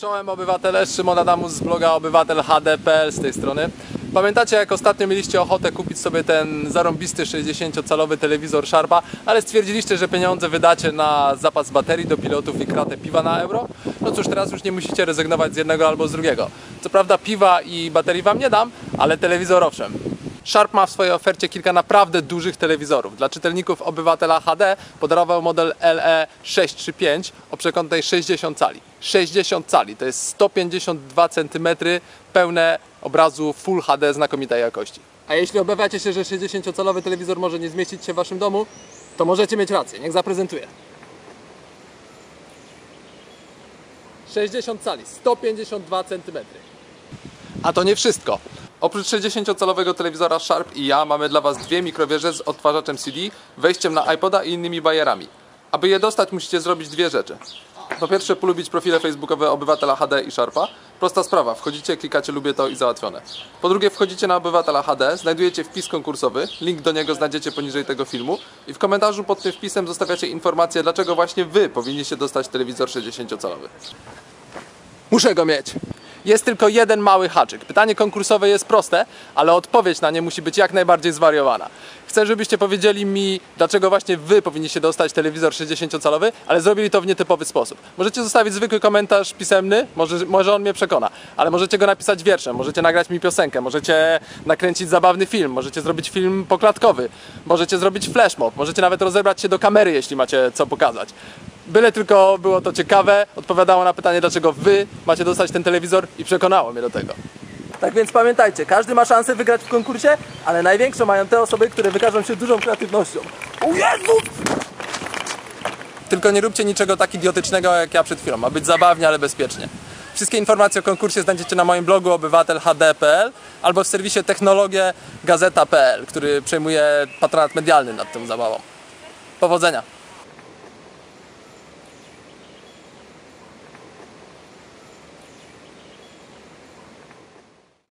Czołem obywatele, Szymon Adamus z bloga obywatel HD.pl z tej strony. Pamiętacie jak ostatnio mieliście ochotę kupić sobie ten zarąbisty 60-calowy telewizor Sharpa, ale stwierdziliście, że pieniądze wydacie na zapas baterii do pilotów i kratę piwa na euro? No cóż, teraz już nie musicie rezygnować z jednego albo z drugiego. Co prawda piwa i baterii wam nie dam, ale telewizor owszem. Sharp ma w swojej ofercie kilka naprawdę dużych telewizorów. Dla czytelników obywatela HD podarował model LE635 o przekątnej 60 cali. 60 cali to jest 152 cm pełne obrazu Full HD znakomitej jakości. A jeśli obawiacie się, że 60-calowy telewizor może nie zmieścić się w waszym domu, to możecie mieć rację. Niech zaprezentuję. 60 cali, 152 cm. A to nie wszystko. Oprócz 60-calowego telewizora Sharp i ja mamy dla Was dwie mikrowieże z odtwarzaczem CD, wejściem na iPoda i innymi bajerami. Aby je dostać musicie zrobić dwie rzeczy. Po pierwsze polubić profile facebookowe obywatela HD i Sharpa. Prosta sprawa, wchodzicie, klikacie lubię to i załatwione. Po drugie wchodzicie na obywatela HD, znajdujecie wpis konkursowy, link do niego znajdziecie poniżej tego filmu i w komentarzu pod tym wpisem zostawiacie informację dlaczego właśnie Wy powinniście dostać telewizor 60-calowy. Muszę go mieć. Jest tylko jeden mały haczyk. Pytanie konkursowe jest proste, ale odpowiedź na nie musi być jak najbardziej zwariowana. Chcę, żebyście powiedzieli mi, dlaczego właśnie wy powinniście dostać telewizor 60-calowy, ale zrobili to w nietypowy sposób. Możecie zostawić zwykły komentarz pisemny, może, może on mnie przekona, ale możecie go napisać wierszem, możecie nagrać mi piosenkę, możecie nakręcić zabawny film, możecie zrobić film poklatkowy, możecie zrobić flashmob, możecie nawet rozebrać się do kamery, jeśli macie co pokazać. Byle tylko było to ciekawe, odpowiadało na pytanie, dlaczego wy macie dostać ten telewizor i przekonało mnie do tego. Tak więc pamiętajcie, każdy ma szansę wygrać w konkursie, ale największą mają te osoby, które wykażą się dużą kreatywnością. O Jezus! Tylko nie róbcie niczego tak idiotycznego jak ja przed chwilą. Ma być zabawnie, ale bezpiecznie. Wszystkie informacje o konkursie znajdziecie na moim blogu obywatelhd.pl albo w serwisie technologie gazeta.pl, który przejmuje patronat medialny nad tą zabawą. Powodzenia!